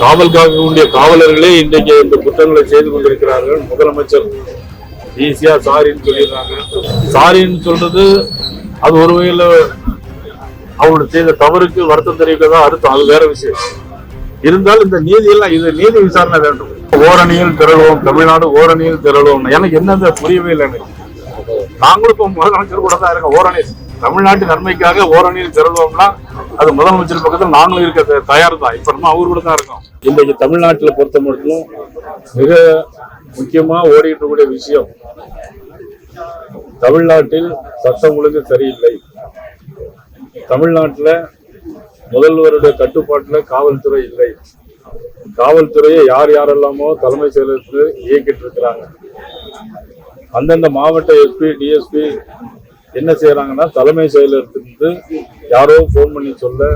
காவல் காக்கக்கூடிய காவலர்களே இன்றைக்கு இந்த குற்றங்களை செய்து கொண்டிருக்கிறார்கள். முதலமைச்சர் ஈஸியா சாரின்னு சொல்லிடுறாங்க. சாரின்னு சொல்றது அது ஒரு வகையில் அவங்க செய்த தவறுக்கு வருத்தம் தெரிவிக்கதான் அர்த்தம். அது வேற விஷயம். இருந்தாலும் இந்த நீதியெல்லாம் இது நீதி விசாரணை வேண்டும். ஓரணியில் திரளுவோம். தமிழ்நாடு ஓரணியில் திரளுவோம். எனக்கு என்னது புரியவே இல்லை நாங்களும் இப்போ முதலமைச்சர் கூட தான் இருக்கோம். ஓரணி தமிழ்நாட்டு நன்மைக்காக ஓரணியில் திரளுவோம்னா அது முதலமைச்சர் பக்கத்தில் நாங்களும் இருக்க தயார் தான் இப்போ நம்ம அவர் கூட தான் இருக்கோம். இன்றைக்கு தமிழ்நாட்டில் பொறுத்த மட்டும் மிக முக்கியமாக ஓடிட்டு இருக்கக்கூடிய விஷயம் தமிழ்நாட்டில் சட்டம் ஒழுங்கு சரியில்லை. தமிழ்நாட்டில் முதல்வருடைய கட்டுப்பாட்டில் காவல்துறை இல்லை. காவல்துறையை யார் யாரெல்லாமோ தலைமை செயலருக்கு இயக்கிட்டு இருக்கிறாங்க. அந்தந்த மாவட்ட எஸ்பி டிஎஸ்பி என்ன செய்யறாங்கன்னா தலைமை செயலகத்திலிருந்து யாரோ ஃபோன் பண்ணி சொல்ல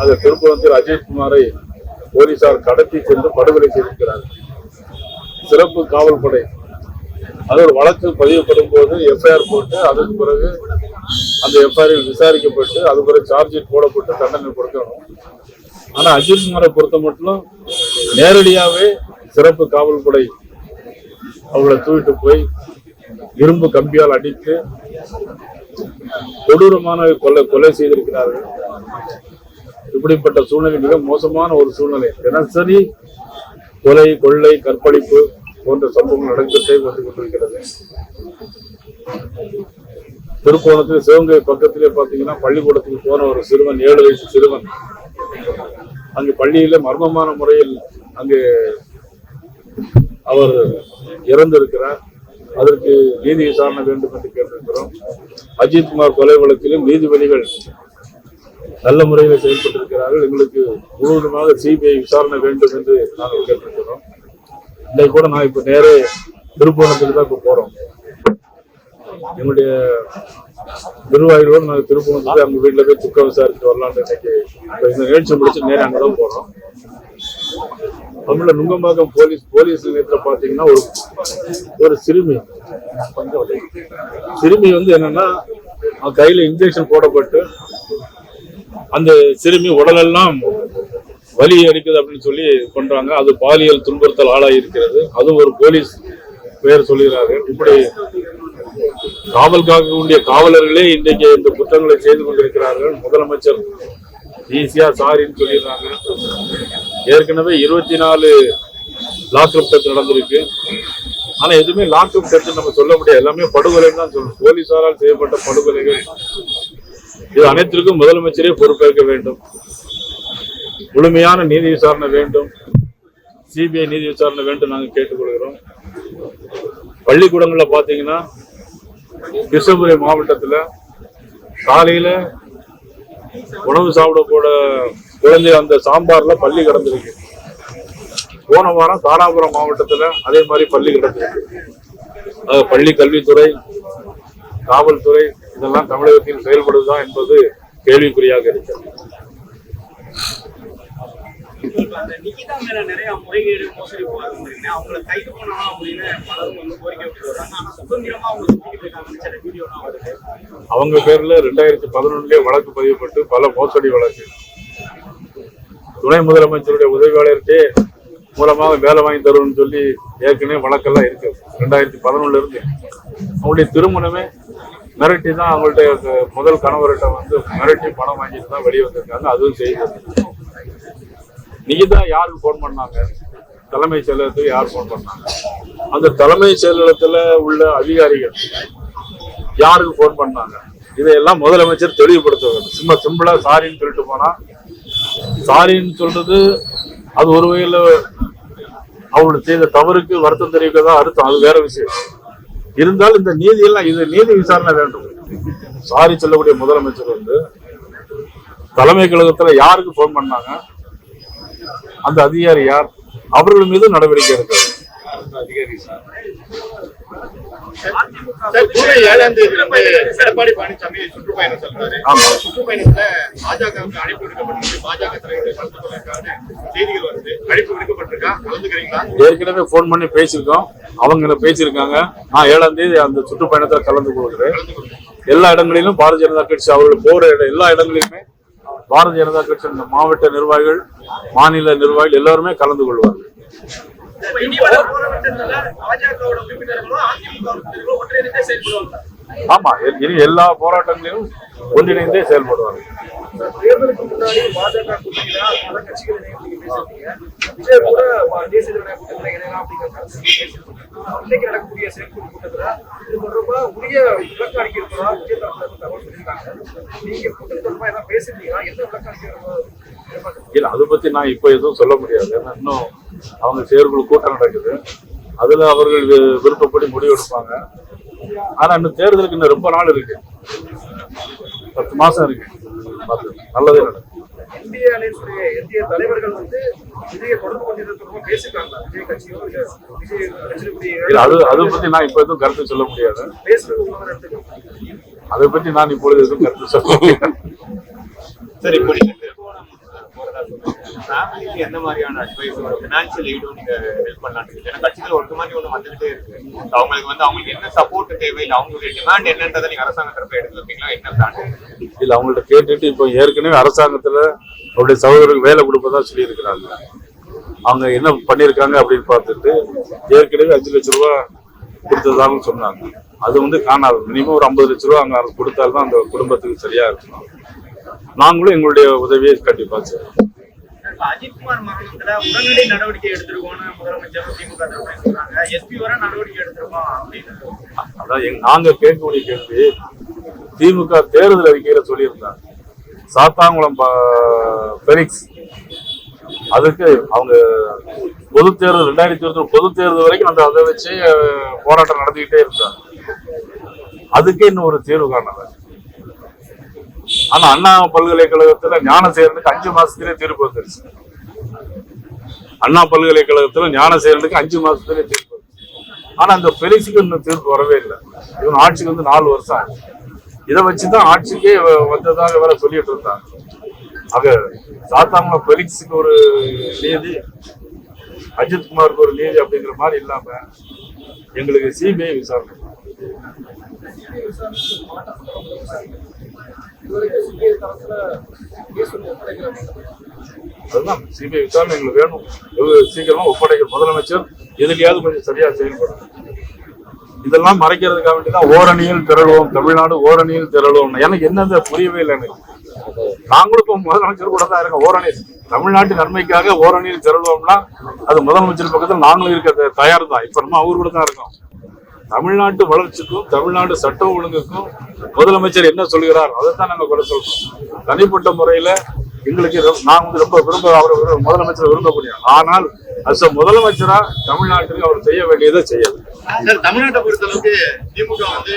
அந்த திருப்பூரத்தில் அஜித்குமாரை போலீசார் கடத்தி சென்று படுகொலை செய்திருக்கிறார்கள் சிறப்பு காவல்படை. அது ஒரு வழக்கு பதிவுப்படும் போது எஃப்ஐஆர் போட்டு அதற்கு பிறகு அந்த எஃப்ஐஆரில் விசாரிக்கப்பட்டு அது பிறகு சார்ஜ் ஷீட் போடப்பட்டு தண்டனை கொடுக்கணும். ஆனா அஜித்குமாரை பொறுத்த மட்டும் நேரடியாகவே சிறப்பு காவல்படை அவங்கள தூக்கிட்டு போய் இரும்பு கம்பியால் அடித்து கொடூரமான கொலை கொலை செய்திருக்கிறார்கள். இப்படிப்பட்ட சூழ்நிலை மிக மோசமான ஒரு சூழ்நிலை. தினசரி கொலை கொள்ளை கற்பழிப்பு போன்ற சம்பவங்கள் நடந்துட்டே வந்து கொண்டிருக்கிறது. திருப்போணத்தில் சிவகங்கை பக்கத்திலே பார்த்தீங்கன்னா பள்ளிக்கூடத்துக்கு போன ஒரு சிறுவன் ஏழு வயசு சிறுவன். அங்கு பள்ளியில மர்மமான முறையில் அங்கு அவர் இறந்திருக்கிறார். அதற்கு நீதி விசாரணை வேண்டும் என்று கேட்டிருக்கிறோம். அஜித்குமார் கொலை வழக்கிலும் நீதிபதிகள் நல்ல முறையில் செயல்பட்டிருக்கிறார்கள். எங்களுக்கு முழுவதுமாக சிபிஐ விசாரணை வேண்டும் என்று நாங்கள் கேட்டிருக்கிறோம். இன்னைக்கு கூட நான் இப்போ நேரே திருப்போணத்துக்கு தான் இப்போ போகிறோம் எங்களுடைய நிர்வாகிகளோடு நாங்கள் திருப்போணத்துக்கு அவங்க வீட்டில் போய் துக்கம் விசாரித்து வரலான்னு இன்னைக்கு இப்போ இந்த நிகழ்ச்சி முடிச்சு நேரே அங்கதான் போகிறோம் தமிழ நுங்கம்பாக்கம் போலீஸ் போலீஸ் நிலையத்தில் பார்த்தீங்கன்னா ஒரு ஒரு சிறுமி. சிறுமி வந்து என்னன்னா கையில் இன்ஜெக்ஷன் போடப்பட்டு அந்த சிறுமி உடலெல்லாம் வலி எடுக்குது அப்படின்னு சொல்லி பண்றாங்க அது பாலியல் துன்புறுத்தல் ஆளாகி இருக்கிறது அது ஒரு போலீஸ் பெயர் சொல்கிறார்கள் இப்படி காவல் காக்கக்கூடிய காவலர்களே இன்றைக்கு இந்த குற்றங்களை செய்து கொண்டிருக்கிறார்கள். முதலமைச்சர் ஈஸியா சாரின்னு சொல்லிடுறாங்க. ஏற்கனவே இருபத்தி நாலு லாக்அப் டெத் நடந்திருக்கு. ஆனா எதுவுமே லாக்அப் டெத் நம்ம சொல்ல முடியாது. எல்லாமே படுகொலைன்னு தான் சொல்லணும் போலீசாரால் செய்யப்பட்ட படுகொலைகள். இது அனைத்திற்கும் முதலமைச்சரே பொறுப்பேற்க வேண்டும். முழுமையான நீதி விசாரணை வேண்டும். சிபிஐ நீதி விசாரணை வேண்டும் நாங்கள் கேட்டுக்கொள்கிறோம். பள்ளிக்கூடங்களில் பார்த்தீங்கன்னா கிருஷ்ணபுரி மாவட்டத்தில் காலையில் உணவு சாப்பிட போட குழந்தை அந்த சாம்பார்ல பள்ளி கிடந்திருக்கு. போன வாரம் தாராபுரம் மாவட்டத்துல அதே மாதிரி பள்ளி கிடந்திருக்கு. பள்ளி கல்வித்துறை காவல்துறை இதெல்லாம் தமிழகத்தில் செயல்படுதா என்பது கேள்விக்குறியாக இருக்கிறது. இப்ப அந்த நிகிதா மேல நிறைய முறைகேடு மோசடி போறாங்க அவங்கள கைது பண்ணணும் அப்படின்னு பலரும் வந்து கோரிக்கை விட்டு வர்றாங்க. ஆனா சுதந்திரமா அவங்க சுத்திக்கிட்டு இருக்காங்கன்னு சில வீடியோலாம் வருது அவங்க பேர்ல ரெண்டாயிரத்தி பதினொன்னுலயே வழக்கு பதிவுப்பட்டு பல மோசடி வழக்கு. துணை முதலமைச்சருடைய உதவியாளருக்கே மூலமாக வேலை வாங்கி தருவோம்னு சொல்லி ஏற்கனவே வழக்கெல்லாம் இருக்கு. ரெண்டாயிரத்தி பதினொன்னுல இருந்து. அவங்களுடைய திருமணமே மிரட்டி தான் அவங்கள்ட்ட முதல் கணவர்கிட்ட வந்து மிரட்டி பணம் வாங்கிட்டு தான் வெளியே வந்திருக்காங்க. அதுவும் செய்து. தான் யாருக்கு ஃபோன் பண்ணாங்க? தலைமை செயலகத்துக்கு யார் ஃபோன் பண்ணாங்க? அந்த தலைமை செயலகத்துல உள்ள அதிகாரிகள் யாருக்கு ஃபோன் பண்ணாங்க? இதையெல்லாம் முதலமைச்சர் தெளிவுபடுத்த வேண்டும் சும்மா சிம்பிளா சாரின்னு சொல்லிட்டு போனா சாரின்னு சொல்றது அது ஒரு வகையில் அவங்களை செய்த தவறுக்கு வருத்தம் தெரிவிக்கதான் அர்த்தம். அது வேற விஷயம். இருந்தாலும் இந்த நீதியெல்லாம் இது நீதி விசாரணை வேண்டும். சாரி சொல்லக்கூடிய முதலமைச்சர் வந்து தலைமை கழகத்துல யாருக்கு ஃபோன் பண்ணாங்க? அந்த அதிகாரி யார்? அவர்கள் மீது நடவடிக்கை எடுக்க ஜூலை ஏழாம் தேதி வந்து எடப்பாடி பழனிசாமி சுற்றுப்பயணம் செல்றாரு. ஆமா. சுற்றுப்பயணத்துல பாஜகவுக்கு அழைப்பு விடுக்கப்பட்டிருக்கு. பாஜக தலைவர் கலந்து கொள்வதற்கான செய்திகள் வருது. அழைப்பு விடுக்கப்பட்டிருக்கா? கலந்துக்கிறீங்களா? ஏற்கனவே ஃபோன் பண்ணி பேசியிருக்கோம். அவங்க பேசியிருக்காங்க. நான் ஏழாம் தேதி அந்த சுற்றுப்பயணத்தில் கலந்து கொள்கிறேன். எல்லா இடங்களிலும் பாரதிய ஜனதா கட்சி அவர்கள் போற இடம் எல்லா இடங்களிலுமே பாரதிய ஜனதா கட்சியின் மாவட்ட நிர்வாகிகள் மாநில நிர்வாகிகள் எல்லாருமே கலந்து கொள்வார்கள். ஆமா இனி எல்லா போராட்டங்களிலும் ஒன்றிணைந்தே செயல்படுவாங்க தேர்தலுக்கு முன்னாடி பாஜக பல கட்சிகள் நீங்க விஜய் கூட தேசிய ஜனநாயக கூட்டணியில இணையலாம் அப்படிங்கிற நடக்கக்கூடிய செயற்குழு இது உரிய விளக்கம் அளிக்கிறதா விஜய் தகவல் சொல்லியிருக்காங்க நீங்க என்ன விளக்கம் அளிக்கிறதா இல்ல அதை பத்தி நான் இப்ப எதுவும் சொல்ல முடியாது. ஏன்னா இன்னும் அவங்க செயற்குழு கூட்டம் நடக்குது. அதுல அவர்கள் விருப்பப்படி முடிவெடுப்பாங்க. ஆனா இன்னும் தேர்தலுக்கு இன்னும் ரொம்ப நாள் இருக்கு. பத்து மாசம் இருக்கு. பார்த்து நல்லதே நடக்கும் இந்திய அணியினுடைய இந்திய தலைவர்கள் வந்து விஜயை தொடர்பு கொண்டிருக்கிறது தொடர்பா பேசிருக்காங்களா விஜய் கட்சியோ இல்ல விஜய் இல்ல கட்சியினுடைய அது அதை பத்தி நான் இப்ப எதுவும் கருத்து சொல்ல முடியாது. பேசுறது அதை பத்தி நான் இப்பொழுது எதுவும் கருத்து சொல்ல முடியாது. சரி ஃபேமிலிக்கு எந்த மாதிரியான அட்வைஸ் ஒரு ஃபினான்ஷியல் எய்டும் நீங்க ஹெல்ப் பண்ணலான்னு ஏன்னா கட்சிகள் ஒரு மாதிரி ஒன்று வந்துகிட்டே இருக்கு. அவங்களுக்கு வந்து அவங்களுக்கு என்ன சப்போர்ட் தேவை இல்லை அவங்களுடைய டிமாண்ட் என்னன்றதை நீங்க அரசாங்க தரப்ப எடுத்து வைப்பீங்களா என்ன பிளான் இல்ல அவங்கள்ட்ட கேட்டுட்டு இப்போ ஏற்கனவே அரசாங்கத்துல அவருடைய சகோதரருக்கு வேலை கொடுப்பதா சொல்லியிருக்கிறாங்க. அவங்க என்ன பண்ணியிருக்காங்க அப்படின்னு பார்த்துட்டு ஏற்கனவே அஞ்சு லட்ச ரூபா கொடுத்ததாகவும் சொன்னாங்க. அது வந்து காணாது. மினிமம் ஒரு ஐம்பது லட்ச ரூபா அங்கே கொடுத்தால்தான் அந்த குடும்பத்துக்கு சரியா இருக்கணும் நாங்களும் எங்களுடைய உதவியை கண்டிப்பாக செய்வோம் அஜித்குமார் மரணத்துல உடனடி நடவடிக்கை எடுத்திருக்கோம்னு முதலமைச்சர் திமுக தரப்புல சொல்றாங்க. எஸ்பி வர நடவடிக்கை எடுத்திருக்கோம் அப்படின்னு. அதான் நாங்க கேட்கக்கூடிய கேள்வி திமுக தேர்தல் அறிக்கையில சொல்லியிருந்தாங்க. சாத்தாங்குளம் பெரிக்ஸ். அதுக்கு அவங்க பொது தேர்தல் ரெண்டாயிரத்தி இருபத்தி பொது தேர்தல் வரைக்கும் அந்த அதை வச்சு போராட்டம் நடத்திக்கிட்டே இருந்தாங்க. அதுக்கே இன்னும் ஒரு தீர்வு காணலை. ஆனா அண்ணா பல்கலைக்கழகத்துல ஞானசேரனுக்கு அஞ்சு மாசத்திலே தீர்ப்பு வந்துருச்சு. அண்ணா பல்கலைக்கழகத்துல ஞானசேரனுக்கு அஞ்சு மாசத்திலே தீர்ப்பு ஆனா அந்த பெரிசுக்கு இன்னும் தீர்ப்பு வரவே இல்லை. இவன் ஆட்சிக்கு வந்து நாலு வருஷம் ஆச்சு. இதை வச்சுதான் ஆட்சிக்கே வ- வந்ததாக வேற சொல்லிட்டு இருந்தாங்க. ஆக சாத்தாங்குளம் பெலிக்ஸுக்கு ஒரு நீதி அஜித் குமாருக்கு ஒரு நீதி அப்படிங்கிற மாதிரி இல்லாம எங்களுக்கு சிபிஐ விசாரணை. அதுதான். சிபிஐ விசாரணை எங்களுக்கு வேணும். சீக்கிரமா ஒப்படைக்க முதலமைச்சர் எதுலையாவது கொஞ்சம் சரியா செயல்படும் இதெல்லாம் மறைக்கிறதுக்காக வேண்டிதான் ஓரணியில் திரளுவோம். தமிழ்நாடு ஓரணியில் திரளுவோம். எனக்கு என்னது புரியவே இல்லை எனக்கு. நாங்களும் இப்போ முதலமைச்சர் கூட தான் இருக்கோம். ஓரணி தமிழ்நாட்டு நன்மைக்காக ஓரணியில் திரளுவோம்னா அது முதலமைச்சர் பக்கத்தில் நாங்களும் இருக்க தயார் தான். இப்ப நம்ம அவர் கூட தான் இருக்கோம். தமிழ்நாட்டு வளர்ச்சிக்கும் தமிழ்நாடு சட்டம் ஒழுங்குக்கும் முதலமைச்சர் என்ன சொல்கிறார்? அதைத்தான் நாங்கள் குறை சொல்றோம். தனிப்பட்ட முறையில எங்களுக்கு நான் வந்து ரொம்ப விரும்ப அவர் முதலமைச்சர் விரும்பக்கூடிய ஆனால் அஸ் முதலமைச்சரா தமிழ்நாட்டுக்கு அவர் செய்ய வேண்டியதை செய்யாது தமிழ்நாட்டை பொறுத்தளவுக்கு திமுக வந்து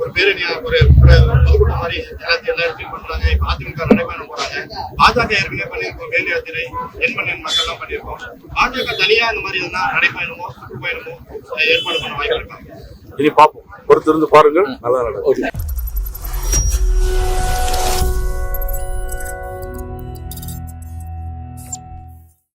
ஒரு பேரணியா ஒரு பொதுக்கூட்டம் மாதிரி எல்லாத்தையும் எல்லாரும் ஃபீல் பண்றாங்க. இப்ப அதிமுக நடைபயணம் போறாங்க. பாஜக ஏற்கனவே பண்ணியிருக்கோம். வேலு யாத்திரை எண் பண்ணி மக்கள் எல்லாம் பண்ணியிருக்கோம். பாஜக தனியா இந்த மாதிரி எதுனா நடைப்பயணமோ சுற்றுப்பயணமோ ஏற்பாடு பண்ண வாய்ப்பு இருக்காங்க இனி பார்ப்போம். பொறுத்திருந்து பாருங்கள். நல்லா நடக்கும்.